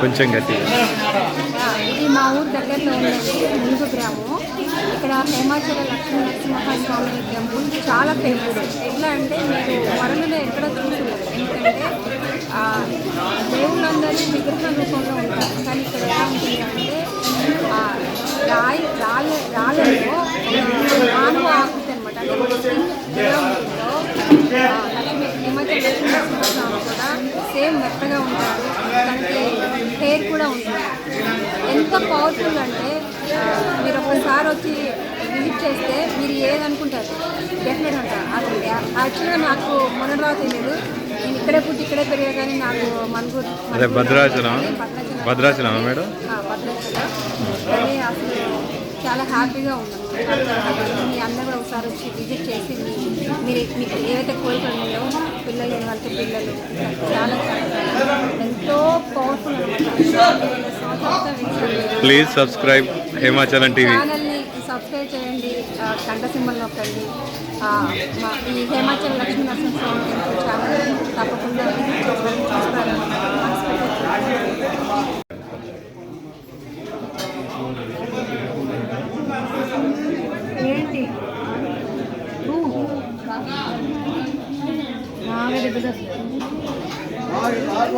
కొంచెం గట్టిగా. ఇది మా ఊరు దగ్గరలో ఉన్నది ములుగు గ్రామం. ఇక్కడ హేమాచల లక్ష్మీ నరసింహస్వామి టెంపుల్ చాలా ఫేమస్ ఎట్లా అంటే మీరు వరంగల్లో ఎక్కడ చూడలేదు. ఎందుకంటే ఆ, దేవుళ్ళందరూ విగ్రహ రూపంలో ఉంటారు. కానీ ఇక్కడ ఎలా ఉంటుంది అంటే ఆ, రాయి రాళ్ళ రాళ్ళలో మానవ ఆకృతి అనమాట అంటే మన స్కిన్ ఎలా ఉంటుందో సేమ్ మెత్తగా ఉంటారు. తనకి హెయిర్ కూడా ఉంటుంది. ఎంత పవర్ఫుల్ అంటే మీరు ఒకసారి వచ్చి విజిట్ చేస్తే మీరు ఏదనుకుంటారు డెఫినెట్ అంటారు. అది యాక్చువల్గా నాకు మొన్నరావు తెలియదు. నేను ఇక్కడే పుట్టి ఇక్కడే పెరిగా కానీ నాకు మనుగురు అదే భద్రాచలం. భద్రాచలం. మేడం? భద్రాచలం. కానీ అసలు చాలా హ్యాపీగా ఉన్నాను మీ అందరూ ఒకసారి వచ్చి విజిట్ చేసి మీరు మీకు ఏవైతే కోరికలు ఉన్నాయో వాళ్ళకి పిల్లలు చాలా ఎంతో powerful please subscribe Himachalam TV ఛానల్ని సబ్స్క్రైబ్ చేయండి గంట సింబల్ నొక్కండి ఈ హేమాచల లక్ష్మీ నరసింహస్వామి ఛానల్ తప్పకుండా చేస్తారని చూస్తారని మనస్ఫూర్తిగా ఏంటి నాగ